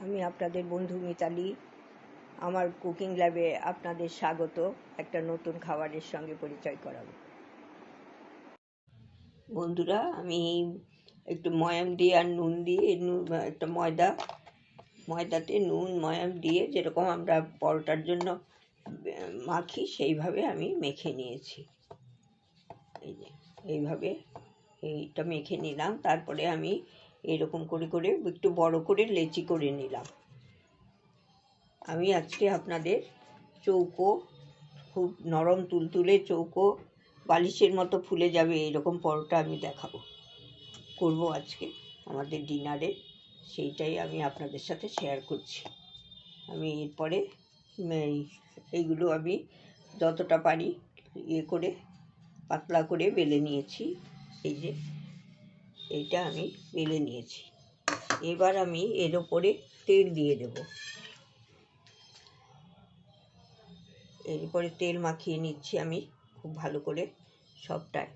আমি আপনাদের বন্ধু মিতালি। আমার কুকিং ল্যাবে আপনাদের স্বাগত। একটা নতুন খাবারের সঙ্গে পরিচয় করাবো। বন্ধুরা, আমি একটু ময়াম দিয়ে আর নুন দিয়ে একটা ময়দা, ময়দাতে নুন, ময়াম দিয়ে যেরকম আমরা পরোটার জন্য মাখি, সেইভাবে আমি মেখে নিয়েছি। এই যে, এইভাবে এইটা মেখে নিলাম। তারপরে আমি এরকম করে করে একটু বড় করে লেচি করে নিলাম। আমি আজকে আপনাদের চৌকো, খুব নরম তুলতুলে চৌকো, বালিশের মতো ফুলে যাবে এইরকম পরোটা আমি দেখাবো। করব আজকে আমাদের ডিনারে, সেইটাই আমি আপনাদের সাথে শেয়ার করছি। আমি এরপরে এই- এইগুলো আমি যতটা পারি ইয়ে করে, পাতলা করে বেলে নিয়েছি। এই যে এইটা আমি বেলে নিয়েছি। এবার আমি এর ওপরে তেল দিয়ে দেব। এর উপরে তেল মাখিয়ে নিচ্ছি আমি খুব ভালো করে সবটায়।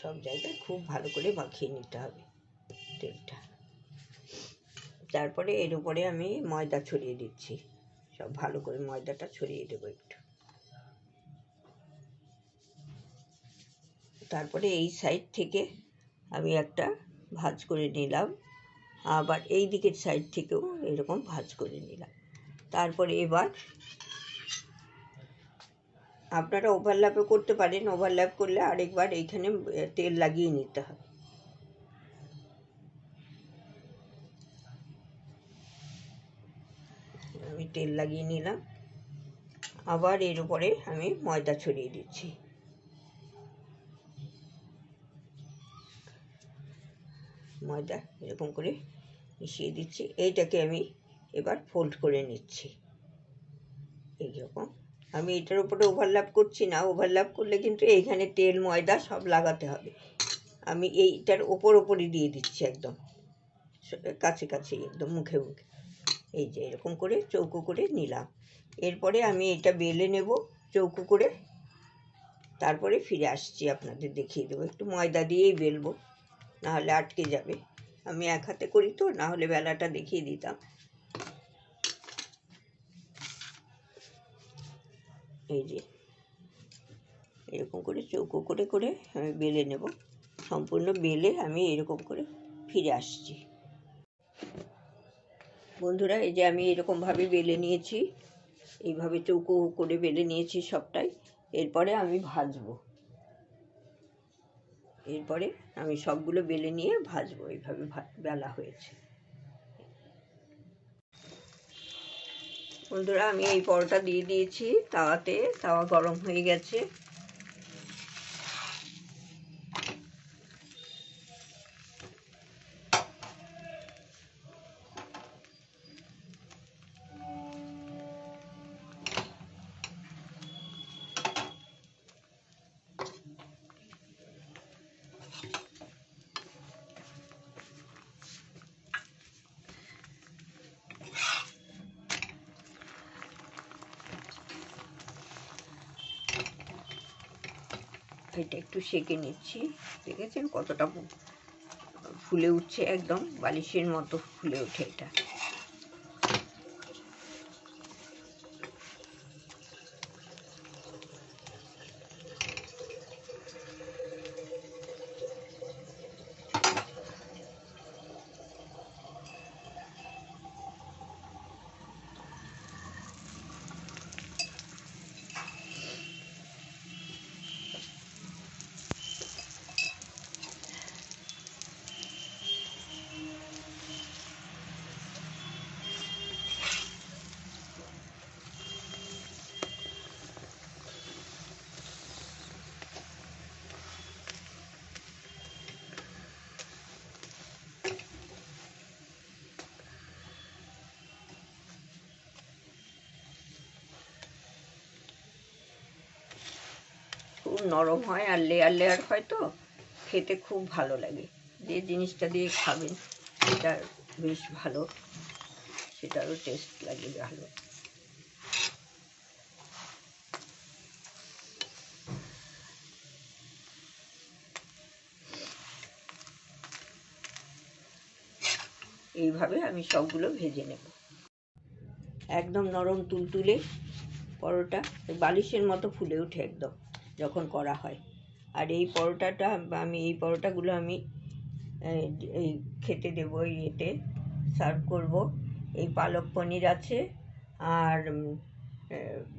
সব জায়গায় খুব ভালো করে মাখিয়ে নিতে হবে তেলটা। তারপরে এর উপরে আমি ময়দা ছড়িয়ে দিচ্ছি। সব ভালো করে ময়দাটা ছড়িয়ে দেবো একটু। তারপরে এই সাইড থেকে আমি একটা ভাজ করে নিলাম। আবার এই দিকের সাইড থেকেও এরকম ভাজ করে নিলাম। তারপরে এবার আপনারা ওভারল্যাপও করতে পারেন। ওভারল্যাপ করলে আরেকবার এইখানে তেল লাগিয়ে নিতে হবে আমি তেল লাগিয়ে নিলাম। আবার এর উপরে আমি ময়দা ছড়িয়ে দিচ্ছি। ময়দা এরকম করে মিশিয়ে দিচ্ছি। এইটাকে আমি এবার ফোল্ড করে নিচ্ছি। এইরকম। আমি এটার উপরে ওভারল্যাপ করছি না। ওভারল্যাপ করলে কিন্তু এইখানে তেল, ময়দা সব লাগাতে হবে। আমি এইটার ওপর ওপরই দিয়ে দিচ্ছি একদম। কাছে কাছে, একদম মুখে মুখে। এই যে এরকম করে চৌকো করে নিলাম। এরপরে আমি এটা বেলে নেব চৌকো করে। তারপরে ফিরে আসছি আপনাদের দেখিয়ে দেবো। একটু ময়দা দিয়েই বেলবো, নাহলে আটকে যাবে। আমি এক হাতে করি তো না হলে বেলাটা দেখিয়ে দিতাম। এই যে এরকম করে চৌকো করে করে আমি বেলে নেব। সম্পূর্ণ বেলে আমি এরকম করে ফিরে আসছি। বন্ধুরা, এই যে আমি এরকমভাবে বেলে নিয়েছি। এইভাবে চৌকো করে বেলে নিয়েছি সবটাই। এরপরে আমি ভাজবো। এরপরে আমি সবগুলো বেলে নিয়ে ভাজবো। এইভাবে বেলা হয়েছে। বন্ধুরা, আমি এই পরোটা দিয়ে দিয়েছি। তাওয়াতে তাওয়া গরম হয়ে গেছে। এটা একটু সেঁকে নিচ্ছি। দেখেছেন কতটা ফুলে উঠছে একদম? বালিশের মতো ফুলে ওঠে এটা। খুব নরম হয় আর লেয়ার লেয়ার হয় তো, খেতে খুব ভালো লাগে। যে জিনিসটা দিয়ে খাবেন সেটা বেশ ভালো, সেটারও টেস্ট লাগে ভালো। এইভাবে আমি সবগুলো ভেজে নেব। একদম নরম তুলতুলে পরোটা, বালিশের মতো ফুলে ওঠে একদম। যখন করা হয়। আর এই পরোটাটা আমি, এই পরোটাগুলো আমি এই খেতে দেবো ইয়েতে সার্ভ করব। এই পালক পনির আছে, আর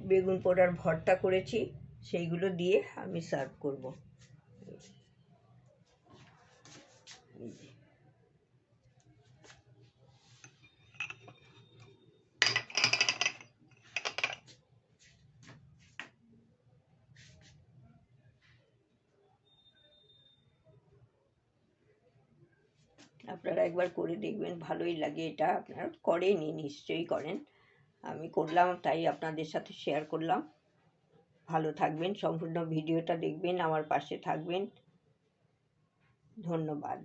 বেগুন পোড়ার ভর্তা করেছি, সেইগুলো দিয়ে আমি সার্ভ করব। আপনারা একবার করে দেখবেন, ভালোই লাগে এটা। আপনারা করেনি নিশ্চয়ই করেন। আমি করলাম, তাই আপনাদের সাথে শেয়ার করলাম। ভালো থাকবেন, সম্পূর্ণ ভিডিওটা দেখবেন, আমার পাশে থাকবেন। ধন্যবাদ।